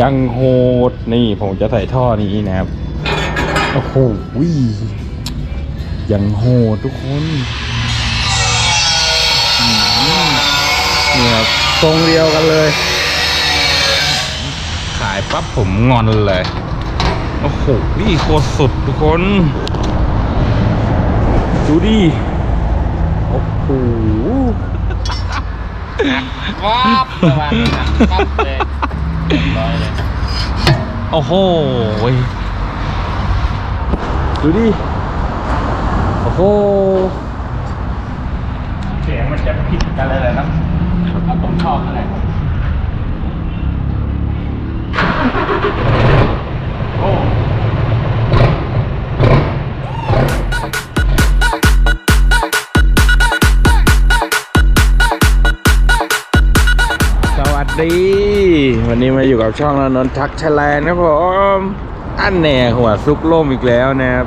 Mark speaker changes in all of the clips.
Speaker 1: ยังโหดนี่ผมจะใส่ท่อนี้นะครับ โอ้โหยังโหดทุกคนเนี่ยครับทรงเดียวกันเลย ขายปั๊บผมงอนเลย โอ้โหโคตรสุดทุกคน ดูดิโอ้โห
Speaker 2: ครับประมาณนั้นนะครับเลย
Speaker 1: โอ้โหดูดิ โอ้โห
Speaker 2: เสียงมันจะผิดกันเลยเลยนะเอาผมชอบอะไร
Speaker 1: ช่องนนนทักแชลนครับผมอันแน่หัวซุกล่มอีกแล้วนะครับ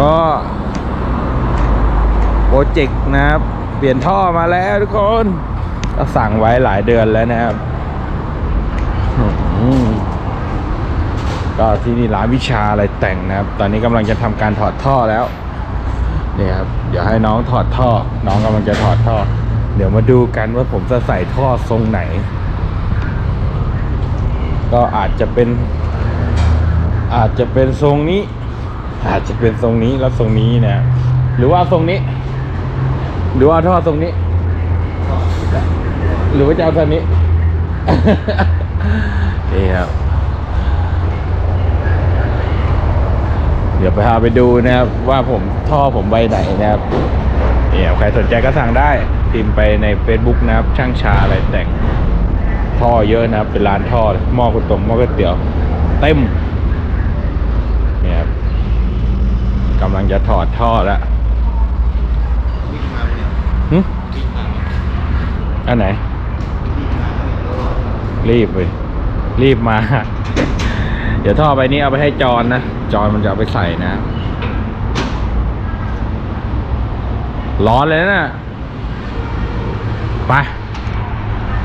Speaker 1: ก็โปรเจกต์นะครับ เปลี่ยนท่อมาแล้วทุกคนก็สั่งไว้หลายเดือนแล้วนะครับก็ที่นี่ร้านวิชาอะไรแต่งนะครับ ตอนนี้กำลังจะทำการถอดท่อแล้วนี่ครับเดี๋ยวให้น้องถอดท่อ น้องกำลังจะถอดท่อ เดี๋ยวมาดูกันว่าผมจะใส่ท่อทรงไหน ก็อาจจะเป็นอาจจะเป็นทรงนี้ อาจจะเป็นทรงนี้แล้วทรงนี้นะหรือว่าทรงนี้ หรือว่าท่อทรงนี้ หรือว่าจะเอาทางนี้นี่ครับเดี๋ยวไปพาไปดูนะครับว่าผมท่อผมใบไหนนะครับเนี่ยใครสนใจก็สั่งได้พิมพ์ไปใน Facebook นะครับช่างชาอะไรแต่ง ท่อเยอะนะครับ เป็นร้านท่อเลยหม้อก๋วยตงหม้อก๋วยเตี๋ยวเต็มเนี่ยครับกำลังจะถอดท่อแล้ว
Speaker 2: วิ่งมาเนี่ย
Speaker 1: หึ
Speaker 2: วิ่งมา
Speaker 1: อันไหน รีบเลยรีบมา เดี๋ยวท่อไปนี้เอาไปให้จอนนะ จอนมันจะเอาไปใส่นะ ร้อนเลยนะ ไป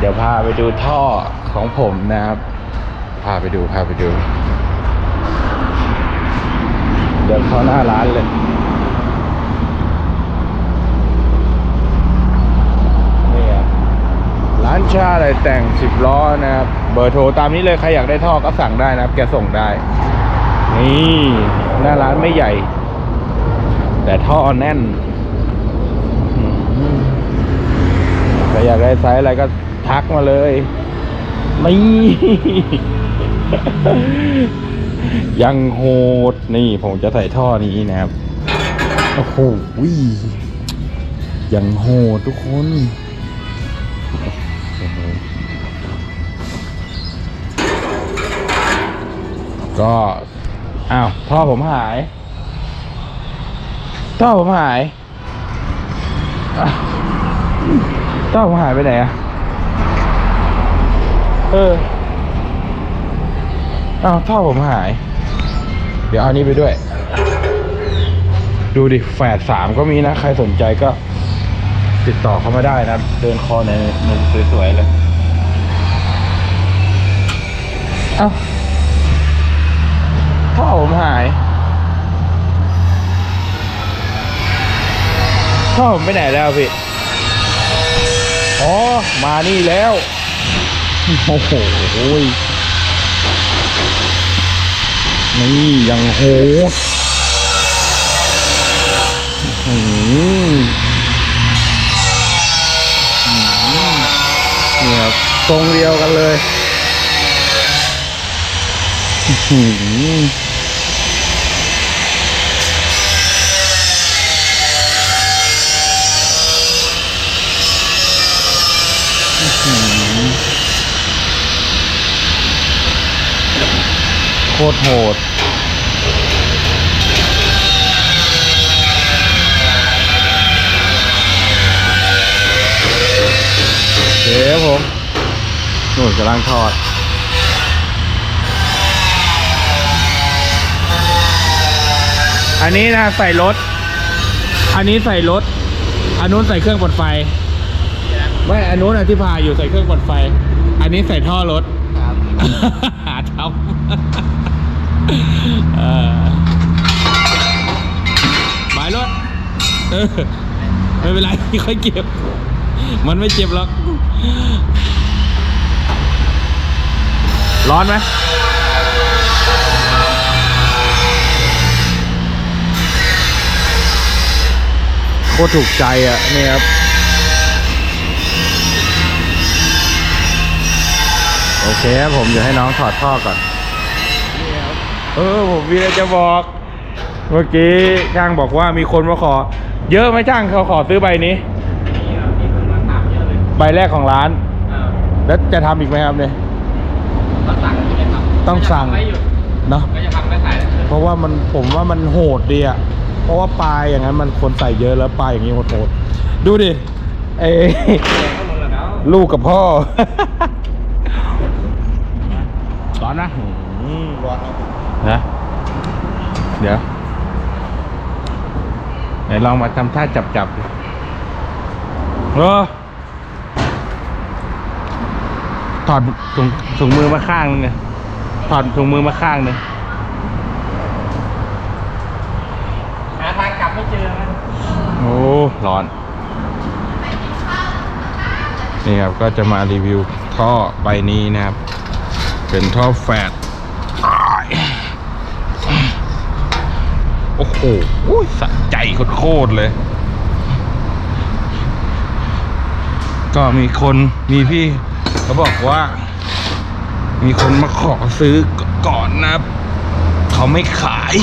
Speaker 1: เดี๋ยวพาไปดูท่อของผมนะครับ พาไปดูพาไปดู เดินเข้าหน้าร้านเลยนี่ครับร้านชาอะไรแต่งสิบล้อนะครับ เบอร์โทรตามนี้เลยใครอยากได้ท่อก็สั่งได้นะครับ แกส่งได้ นี่หน้าร้านไม่ใหญ่ แต่ท่อแน่นใครอยากได้ไซส์อะไรก็ ทักมาเลยนี่ยังโหดนี่ผมจะใส่ท่อนี้นะครับโอ้โหยังโหดทุกคนก็อ้าวท่อผมหาย ท่อผมหายท่อผมหายไปไหนอะ เอออ้าวท่อผมหาย เดี๋ยวเอานี้ไปด้วย ดูดิแฝดสามก็มีนะ ใครสนใจก็ ติดต่อเข้ามาได้นะ เดินคอในมุมสวยๆเลย เอ้าท่อผมหาย ท่อผมไปไหนแล้วพี่ อ๋อ มานี่แล้ว โอ้โหนี่ยังโหดอื้อหืออื้อหือเนี่ยครับทรงเดียวกันเลยอื้อหืออื้ คตรโหดเดี๋ยวผมนู่นกำลังทอดอันนี้นะใส่รถ อันนี้ใส่รถ อันนู้นใส่เครื่องปลดไฟ ไม่ อันนู้นอะที่พาอยู่ใส่เครื่องปลดไฟ อันนี้ใส่ท่อรถ
Speaker 2: ครับ
Speaker 1: หาทำเออ หมายรถเออไม่เป็นไรค่อยเก็บ มันไม่เจ็บหรอก ร้อนไหมโคตรถูกใจอะนี่ครับโอเคครับผมเดี๋ยวให้น้องถอดท่อก่อน เออผมมีอะไรจะบอก เมื่อกี้ช่างบอกว่ามีคนมาขอ เยอะไหมช่างเขาขอซื้อใบนี้ใบแรกของร้านแล้วจะทำอีกไหมครับเนี่ย
Speaker 2: ต้องสั่งไม่ได้ทำ
Speaker 1: ต้องสั่ง
Speaker 2: ไม่หยุด
Speaker 1: เนาะ
Speaker 2: ก็จะทำไม่ขายแล้ว
Speaker 1: เพราะว่ามันผมว่ามันโหดดีอะเพราะว่าปลายอย่างนั้นมันคนใส่เยอะแล้วปลายอย่างนี้โหดๆดูดิเอ
Speaker 2: ก็มึงแล้ว
Speaker 1: ลูกกับพ่อ ร้อนนะร้อน นะเดี๋ยวไหนลองมาทำท่าจับจับๆดิเออถอดถุงถุงมือมาข้างนึงเนี่ยถอดถุงมือมาข้างนึง
Speaker 2: หาทางกลับไม่เจอนะ
Speaker 1: โอ้ร้อน นี่ครับก็จะมารีวิวท่อใบนี้นะครับ เป็นท่อแฟดอ้าย โอ้โหสะใจโคตรเลย ก็มีคนมีพี่เขาบอกว่า มีคนมาขอซื้อก่อนนะเขาไม่ขาย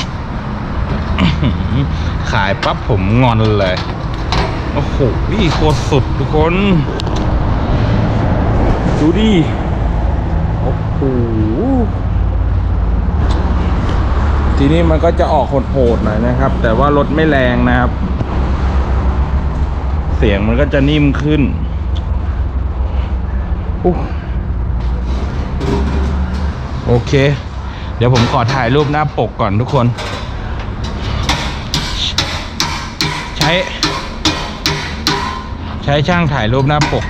Speaker 1: ขายปั๊บผมงอนเลย โอ้โหพี่โคตรสุดทุกคน ดูดิ โอ้โห ทีนี้มันก็จะออกโหดๆหน่อยนะครับ แต่ว่ารถไม่แรงนะครับ เสียงมันก็จะนิ่มขึ้นอู้โอเค เดี๋ยวผมขอถ่ายรูปหน้าปกก่อนทุกคน ใช้ ใช้ช่างถ่ายรูปหน้าปก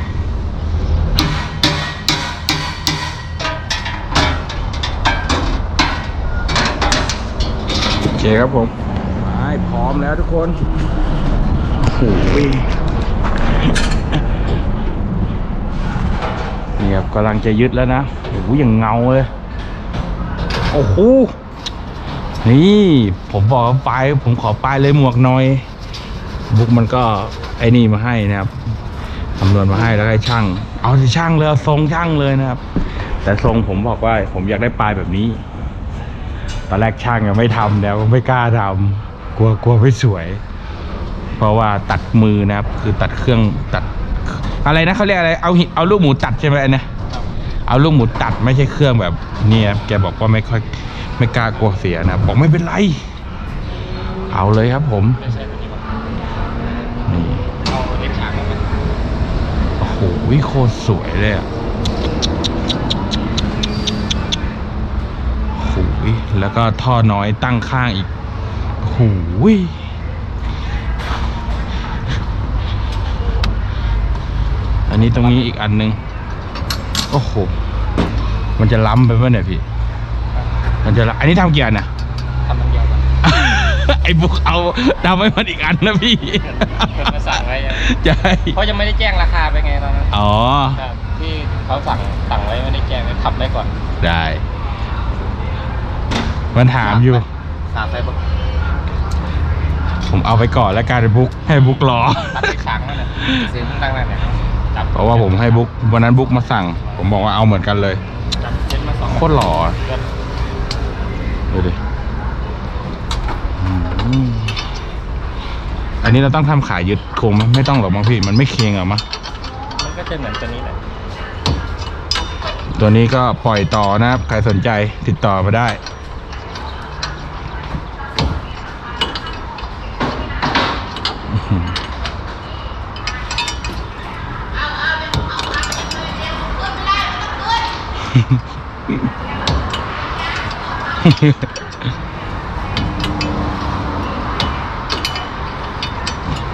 Speaker 1: คครับผมไปพร้อมแล้วทุกคนโอ้โหนี่ครับกำลังจะยึดแล้วนะโอ้โหอย่างเงาเลยโอ้โหนี่ผมบอกว่าปลายผมขอปลายเลยหมวกหน่อย บุ๊กมันก็ไอ้นี่มาให้นะครับคำนวณมาให้แล้วก็ให้ช่าง เอาที่ช่างเลยเอาทรงช่างเลยนะครับ แต่ทรงผมบอกว่าผมอยากได้ปลายแบบนี้ ตอนแรกช่างยังไม่ทำแล้วไม่กล้าทำกลัวกลัวไม่สวย เพราะว่าตัดมือนะครับ คือตัดเครื่องตัดอะไรนะเขาเรียกอะไรเอาหิเอาลูกหมูตัดใช่ไหมนเนี้ยเอาลูกหมูตัดไม่ใช่เครื่องแบบนี้ครับแกบอกว่าไม่ค่อยไม่กล้ากลัวเสียนะบอกไม่เป็นไร เอาเลยครับผม
Speaker 2: นี่
Speaker 1: โอ้โหโคตรสวยเลยอะ แล้วก็ท่อน้อยตั้งข้างอีกโอ้โหอันนี้ตรงนี้อีกอันหนึง โอ้โห มันจะล้ำไปป่ะเนี่ยพี่ มันจะล้ำอันนี้ทำกี่อันนะ
Speaker 2: ทำมันเดียวกัน
Speaker 1: ไอ้บุกเอาทำให้มันอีกอันนะพี่
Speaker 2: เพิ่นมาสั่งไว้ยัง
Speaker 1: ใช่
Speaker 2: เพราะยังไม่ได้แจ้งราคาไปไงตอนนั้น
Speaker 1: อ๋อ
Speaker 2: ครับที่เขาสั่งสั่งไว้ไม่ได้แจ้งเลยขับไว้ก่อน
Speaker 1: ได้ มันถามอยู่
Speaker 2: ถามไปบอก
Speaker 1: ผมเอาไปก่อนแล้วกันบุ๊กให้บุ๊กรอ
Speaker 2: ตัดไปช้างนั่นแหละซื้อตั้งนั่นเนี่ยจับ
Speaker 1: เพราะว่าผมให้บุ๊กวันนั้นบุ๊กมาสั่ง ผมบอกว่าเอาเหมือนกันเลย
Speaker 2: จับเส้นมาสอง
Speaker 1: โคตรหล่อ
Speaker 2: เดือน
Speaker 1: ดูดิอืมอันนี้เราต้องทำขายยึดโครงไหมไม่ต้องหรอกมั้งพี่ มันไม่เคียงหรอมั้ง
Speaker 2: มันก็จะเหมือนตัวนี้แหละ
Speaker 1: ตัวนี้ก็ปล่อยต่อนะครับ ใครสนใจติดต่อมาได้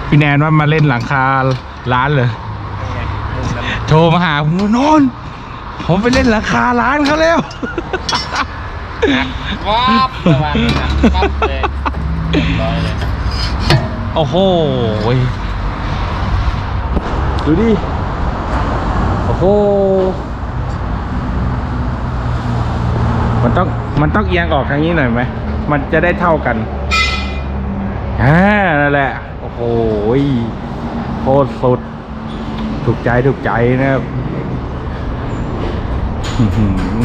Speaker 1: พี่แนนว่ามาเล่นหลังคาร้านเลย
Speaker 2: นี่ไงมุมนั้น
Speaker 1: โทรมาหาผมนอนผมไปเล่นราคาร้านเขาแล้ว
Speaker 2: ครับประมาณนี้ครับเลยเรียบร้อยเลย
Speaker 1: โอ้โหยดูดิ โอ้โห มันต้องมันต้องเอียงออกทางนี้หน่อยไหมมันจะได้เท่ากันอ่านั่นแหละ โอ้โหโคตรสุด ถูกใจถูกใจนะครับ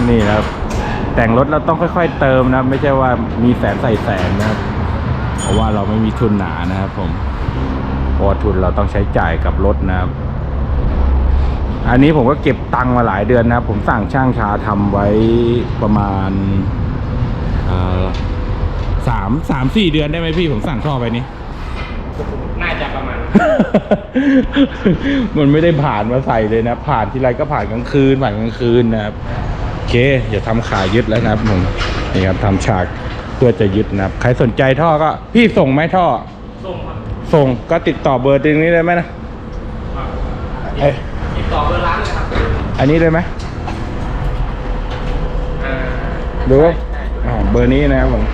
Speaker 1: นี่ครับ แต่งรถเราต้องค่อย ๆ เติมนะครับไม่ใช่ว่ามีแสนใส่แสนนะครับ เพราะว่าเราไม่มีทุนหนานะครับผมเพราะทุนเราต้องใช้จ่ายกับรถนะครับ อันนี้ผมก็เก็บตังค์มาหลายเดือนนะครับผมสั่งช่างชาทำไว้ประมาณเอ่อสามสามสี่เดือนได้ไหมพี่ผมสั่งท่อไปนี้
Speaker 2: น่าจะประมาณ
Speaker 1: มันไม่ได้ผ่านมาใส่เลยนะ ผ่านทีไรก็ผ่านกลางคืนผ่านกลางคืนนะครับโอเคอย่าทำขายึดแล้วนะครับผมนี่ครับทำฉากเพื่อจะยึดนะครับ ใครสนใจท่อก็ พี่ส่งไหมท่อ
Speaker 2: ส่งครับ
Speaker 1: ส่งก็ติดต่อเบอร์ตรงนี้ได้ไหมนะเอ้ย
Speaker 2: ติดต่อเบอร์ร้านเลยครับ
Speaker 1: อันนี้ได้ไหม
Speaker 2: อ่า
Speaker 1: ดูว่าอ่าเบอร์นี้นะครับผม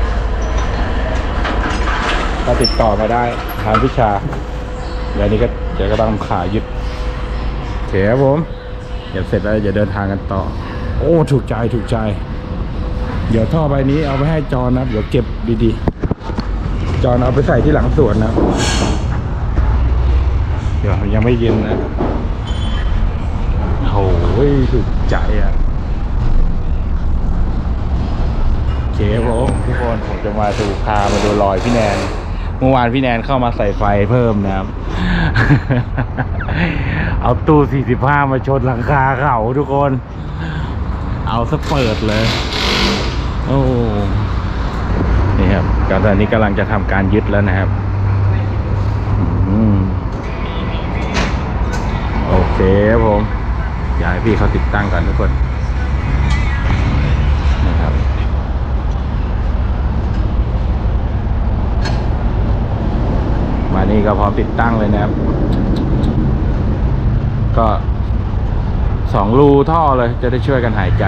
Speaker 1: ก็ติดต่อมาได้ทางพิชาเดี๋ยวนี้ก็เดี๋ยวก็ต้องขายึดโอเคครับผม เดี๋ยวเสร็จแล้วจะเดินทางกันต่อ โอ้ถูกใจถูกใจ เดี๋ยวท่อใบนี้เอาไปให้จอนนะครับเดี๋ยวเก็บดีๆ จอนเอาไปใส่ที่หลังสวนนะ เดี๋ยวยังไม่เย็นนะโอ้ ยถูกใจอะโอเคครับผมทุกคนผมจะมาดูพามาดูรอยพี่แนนเมื่อวานพี่แนนเข้ามาใส่ไฟเพิ่มนะครับ เอาตู้ 45 มาชนหลังคาเขาทุกคน เอาสะเปิดเลย โอ้นี่ครับก็ตอนนี้กำลังจะทำการยึดแล้วนะครับอืมโอเคครับผมอ ยากให้พี่เขาติดตั้งก่อนทุกคนนะครับมานี่ก็พร้อมติดตั้งเลยนะครับ ก็สองรูท่อเลยจะได้ช่วยกันหายใจ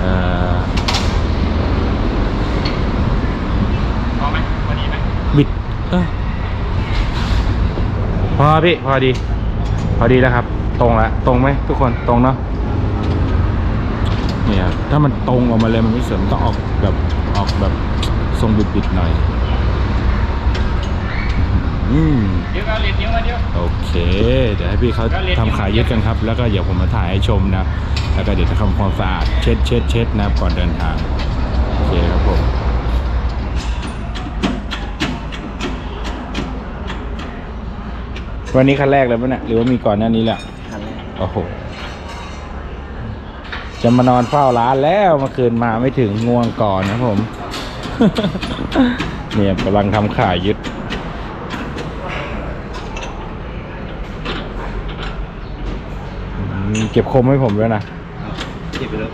Speaker 1: เอ่อ
Speaker 2: พอไหมพอดีไหม
Speaker 1: บิดเอ้ย พอพี่พอดี พอดีแล้วครับ ตรงละตรงไหมทุกคนตรงเนาะเนี่ยถ้ามันตรงออกมาเลยมันไม่เสริมต้องออกแบบออกแบบทรงบิดๆหน่อยอืม
Speaker 2: เดี๋ยวเอาเหรียญนิ้วมาเดียว
Speaker 1: โอเค เดี๋ยวให้พี่เขา
Speaker 2: ก็เรียน
Speaker 1: ทำขายยึดกันครับ แล้วก็เดี๋ยวผมมาถ่ายให้ชมนะ แล้วก็เดี๋ยวจะทำความสะอาดเช็ดเช็ดเช็ดนะก่อนเดินทาง โอเคครับผม วันนี้คันแรกเลยปะเนี่ยหรือว่ามีก่อนหน้านี้แหละ
Speaker 2: ทันแล้ว
Speaker 1: โอ้โหจะมานอนเฝ้าร้านแล้วเมื่อคืนมาไม่ถึงง่วงก่อนนะผม เนี่ยกำลังทำขายยึดอืมเก็บคมให้ผมด้วยนะ
Speaker 2: เก็บไปแล้ว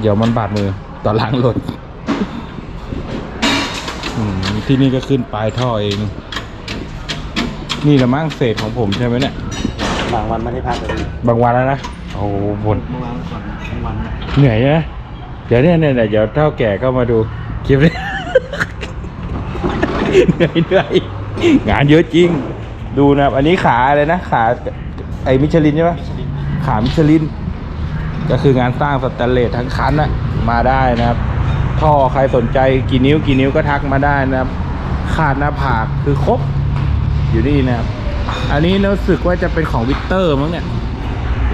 Speaker 1: เดี๋ยวมันบาดมือตอนล้างรถอืมที่นี่ก็ขึ้นปลายท่อเอง นี่แหละมั่งเศษของผมใช่ไหมเนี่ย
Speaker 2: บางวันไม่ได้พักเลย
Speaker 1: บางวันแล้วนะ โอ้โหบ่น
Speaker 2: เมื่อวานก่อนทั้งวัน
Speaker 1: เหนื่อยนะ เดี๋ยวเนี่ยเนี่ยเดี๋ยวเท่าแก่ก็มาดูคลิปนี้ เหนื่อยเหนื่อยงานเยอะจริง ดูนะครับอันนี้ขาอะไรนะ ขาไอ้มิชลินใช่ไหมขามิชลิน ก็คืองานสร้างสแตนเลสทั้งคันนะมาได้นะครับ ท่อใครสนใจกี่นิ้วกี่นิ้วก็ทักมาได้นะครับ ขาดหน้าผากคือครบ อยู่นี่นะครับ อันนี้รู้สึกว่าจะเป็นของวิกเตอร์มั้งเนี่ย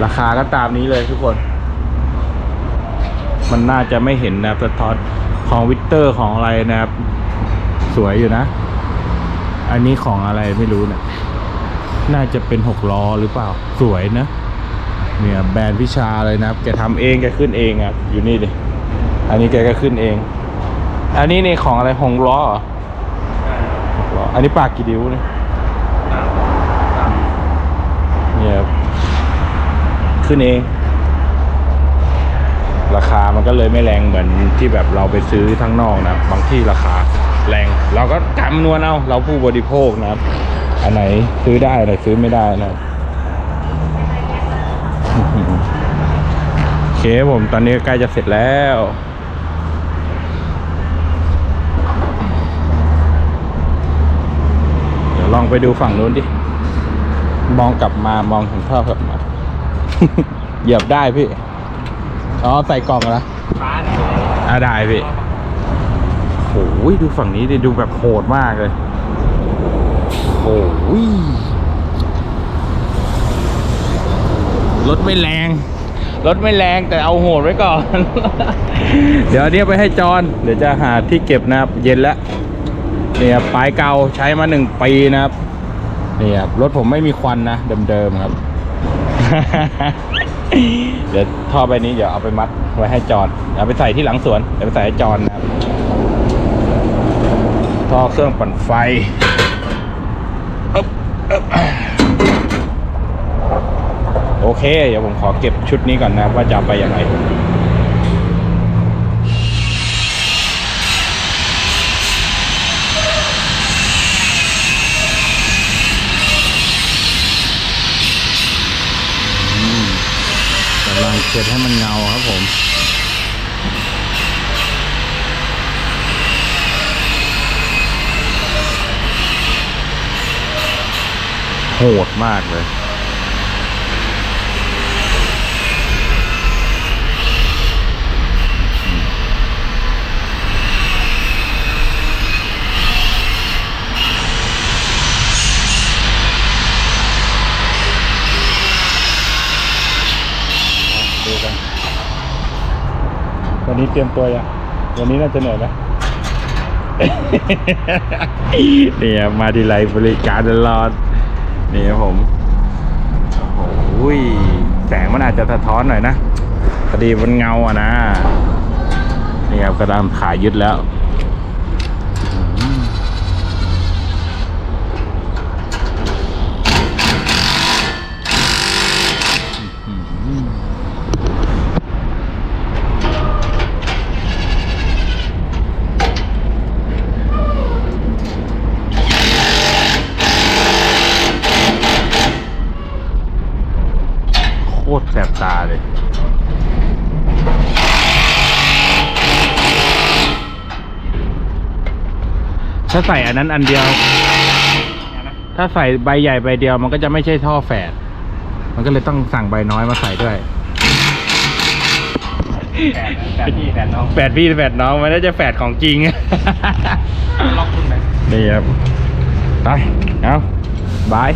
Speaker 1: ราคาก็ตามนี้เลยทุกคน มันน่าจะไม่เห็นนะสะท้อนของวิกเตอร์ของอะไรนะครับ สวยอยู่นะ อันนี้ของอะไรไม่รู้เนะี่ย น่าจะเป็นหกล้อหรือเปล่า สวยนะ เนี่ยแบรนด์พิชาเลยนะครับ แกทำเองแกขึ้นเองครับ อยู่นี่ดิอันนี้แกก็ขึ้นเอง อันนี้นี่ของอะไรหงล้อเหรอหกล้อ อันนี้ปากกี่ดิ้วเนี่ยเนี่ยครับ ขึ้นเอง ราคามันก็เลยไม่แรงเหมือนที่แบบเราไปซื้อทั้งนอกนะ บางที่ราคาแรง เราก็คำนวณเอา เราผู้บริโภคนะครับ อันไหนซื้อได้อันไหนซื้อไม่ได้นะโอเคผมตอนนี้ใกล้จะเสร็จแล้วเดี๋ยวลองไปดูฝั่งนู้นดิ มองกลับมามองถึงท่อกลับมา เหยียบได้พี่ อ๋อ ใส่กล่องแล้ว
Speaker 2: ฟ้าเนี่ย
Speaker 1: อ่าได้พี่โอ้ยดูฝั่งนี้ดิดูแบบโหดมากเลยโอ้ยรถไม่แรง รถไม่แรงแต่เอาโหดไว้ก่อน เดี๋ยวอันนี้ไปให้จอนเดี๋ยวจะหาที่เก็บนะครับ เย็นแล้วเนี่ยปลายเก่าใช้มาหนึ่งปีนะครับเนี่ยครับรถผมไม่มีควันนะเดิมๆครับ เดี๋ยวท่อใบนี้เดี๋ยวเอาไปมัดไว้ให้จอนเอาไปใส่ที่หลังสวนเดี๋ยวไปใส่ให้จอนนะครับท่อเครื่องปั่นไฟโอเค เดี๋ยวผมขอเก็บชุดนี้ก่อนนะว่าจะไปยังไง เช็ดให้มันเงาครับผมโหดมากเลย ดูกัน วันนี้เตรียมตัวยังวันนี้น่าจะเหนื่อยไหมนี่ยมาทีไรบริการตลอดนี่ครับผมโอ้ยแสงมันอาจจะสะท้อนหน่อยนะพอดีมันเงาอะนะนี่ครับกระดามขายึดแล้ว โคตรแสบตาเลย ถ้าใส่อันนั้นอันเดียว ถ้าใส่ใบใหญ่ใบเดียวมันก็จะไม่ใช่ท่อแฝด มันก็เลยต้องสั่งใบน้อยมาใส่ด้วย
Speaker 2: แปดแปดพี่แปดน้อง
Speaker 1: แฝดพี่แฝดน้องมันน่าจะแฝดของจริง
Speaker 2: ล็อกคุณไหม
Speaker 1: นี่ครับ ไป เอาบาย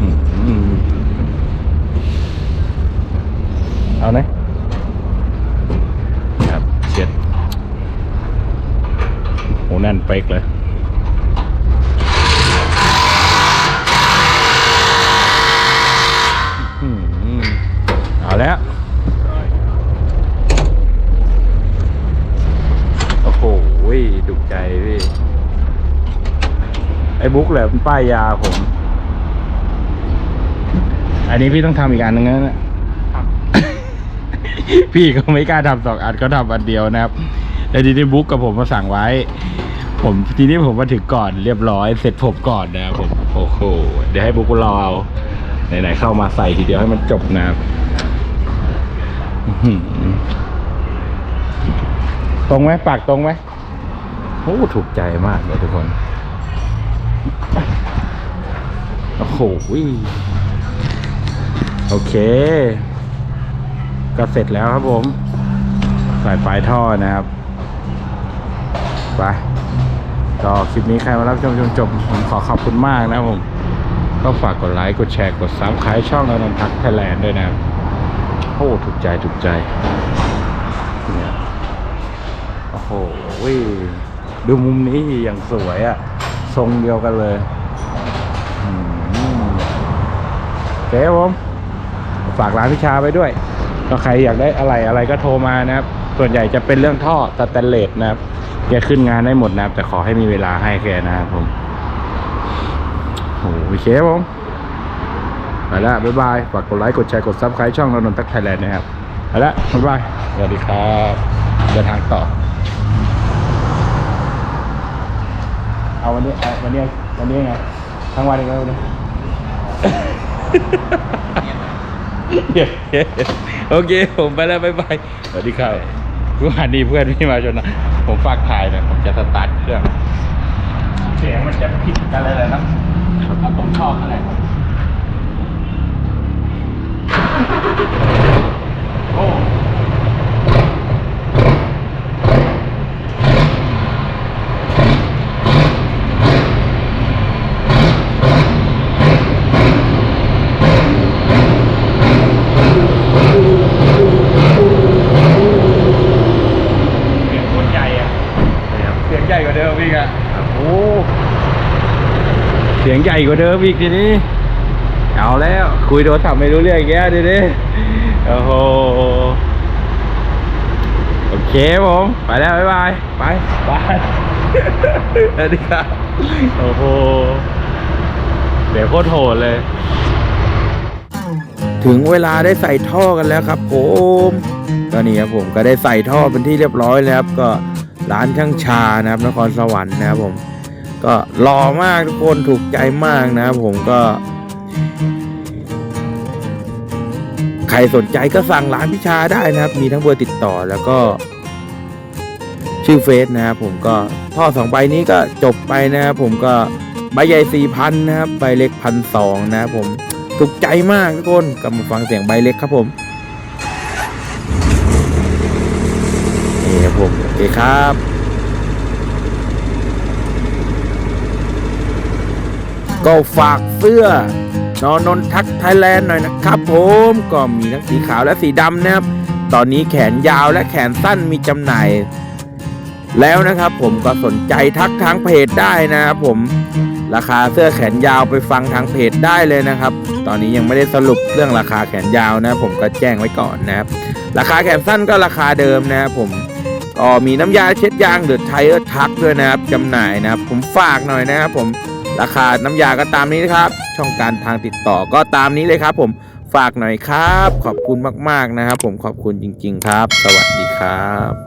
Speaker 1: อืม เอาไหนครับเช็ดโหแน่นเป๊กเลยอืมเอาแล้วโอ้โหดุใจพี่ไอ้บุ๊กแหละเป็นป้ายยาผม อันนี้พี่ต้องทำอีกอันนึงนะเนี่ย
Speaker 2: ครับ
Speaker 1: พี่ก็ไม่กล้าทำสองอันก็ทำอันเดียวนะครับแต่ทีนี้บุ๊กกับผมมาสั่งไว้ ผมทีนี้ผมมาถึงก่อนเรียบร้อยเสร็จผมก่อนนะครับผมโอ้โหเดี๋ยวให้บุ๊กรอเอาไหนๆเข้ามาใส่ทีเดียวให้มันจบนะครับตรงไหมปากตรงไหมโอ้ถูกใจมากเลยทุกคนโอ้โหโอเค ก็เสร็จแล้วครับผม ใส่ปลายท่อนะครับไปก็คลิปนี้ใครมารับชมจนจบ ผมขอขอบคุณมากนะผม ก็ฝากกดไลค์กดแชร์กดซับครต์ช่องเรานนทักไทยแลนด์ด้วยนะโอ้ถูกใจถูกใจเนี่ยโอ้โหดูมุมนี้อย่างสวยอะทรงเดียวกันเลยโอเคครับผมฝากร้านพิชาไปด้วย ก็ใครอยากได้อะไรอะไรก็โทรมานะครับ ส่วนใหญ่จะเป็นเรื่องท่อสแตนเลสนะครับแกขึ้นงานได้หมดนะครับ แต่ขอให้มีเวลาให้แกนะครับผมโอเคผมไปละบ๊ายบายฝากกดไลค์กดแชร์กดซับสไครต์ช่องนนท์ตักไทยแลนด์นะครับไปละบ๊ายบายสวัสดีครับเดินทางต่อ เอาวันนี้วันนี้วันนี้ไงทั้งวันเลยวันนี้ โอเค ผมไปแล้วบ๊ายบายสวัสดีครับรู้หันดีเพื่อนพี่มาชนนะผมฝากถ่ายหน่อยผมจะสตาร์ทเครื่อง เสียงมันจะผิดกันเลยนะเอาผมชอบอะไรโอ้เสียงโคตรใหญ่อะเสียงใหญ่กว่าเดิมอีกอะโอ้ เสียงให ญ่กว่าเดิมอีกทีนี้ เอาแล้วคุยโทรศัพท์ไม่รู้เรื่องแกทีนี้โอ้โหโอเคผมไปแล้วบ๊ายบายไปบายสวัสดีครับโอ้โหเดี๋ยวโคตรโหดเลย ถึงเวลาได้ใส่ท่อกันแล้วครับผมก็นี่ครับผมก็ได้ใส่ท่อเป็นที่เรียบร้อยแล้วครับก็ร้านช่างชานะครับนครสวรรค์นะครับผม ก็หล่อมากทุกคนถูกใจมากนะผมก็ ใครสนใจก็สั่งร้านพิชาได้นะครับ มีทั้งเบอร์ติดต่อแล้วก็ ชื่อเฟซนะครับผมก็ท่อสองใบนี้ก็จบไปนะครับผมก็ใบใหญ่สี่พันนะครับใบเล็กพันสองนะครับผมถูกใจมากทุกคนก็มาฟังเสียงใบเล็กครับผมนี่ครับผมโอเคครับ ก็ฝากเสื้อนอนนทักไทยแลนด์หน่อยนะครับผมก็มีทั้งสีขาวและสีดำนะครับ ตอนนี้แขนยาวและแขนสั้นมีจำหน่าย แล้วนะครับผมก็สนใจทักทางเพจได้นะครับผมราคาเสื้อแขนยาวไปฟังทางเพจได้เลยนะครับ ตอนนี้ยังไม่ได้สรุปเรื่องราคาแขนยาวนะผมก็แจ้งไว้ก่อนนะครับ ราคาแขนสั้นก็ราคาเดิมนะครับผมก็มีน้ำยาเช็ดยางเดือดไทเออร์ทักด้วยนะครับจำหน่ายนะครับ ผมฝากหน่อยนะครับผม ราคาน้ำยาก็ตามนี้นะครับ ช่องการทางติดต่อก็ตามนี้เลยครับ ผมฝากหน่อยครับ ขอบคุณมากๆนะครับ ผมขอบคุณจริง ๆ ครับ สวัสดีครับ